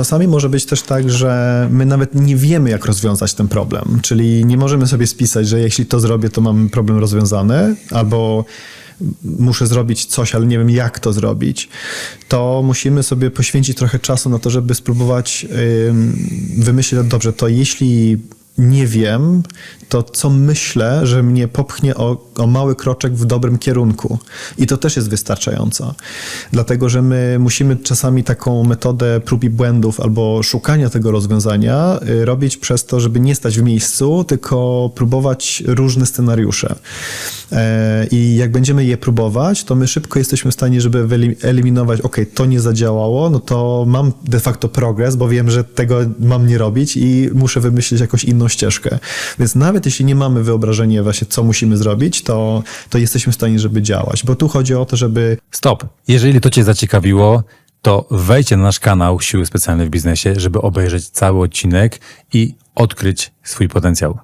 czasami może być też tak, że my nawet nie wiemy, jak rozwiązać ten problem. Czyli nie możemy sobie spisać, że jeśli to zrobię, to mam problem rozwiązany, albo muszę zrobić coś, ale nie wiem, jak to zrobić. To musimy sobie poświęcić trochę czasu na to, żeby spróbować ym, wymyślić, dobrze, to jeśli nie wiem, to co myślę, że mnie popchnie o, o mały kroczek w dobrym kierunku. I to też jest wystarczająco. Dlatego, że my musimy czasami taką metodę prób i błędów albo szukania tego rozwiązania y, robić przez to, żeby nie stać w miejscu, tylko próbować różne scenariusze. E, I jak będziemy je próbować, to my szybko jesteśmy w stanie, żeby wyelim- eliminować, ok, to nie zadziałało, no to mam de facto progres, bo wiem, że tego mam nie robić i muszę wymyślić jakąś inną ścieżkę. Więc nawet jeśli nie mamy wyobrażenia właśnie, co musimy zrobić, to, to jesteśmy w stanie, żeby działać. Bo tu chodzi o to, żeby Stop. Jeżeli to Cię zaciekawiło, to wejdźcie na nasz kanał Siły Specjalne w Biznesie, żeby obejrzeć cały odcinek i odkryć swój potencjał.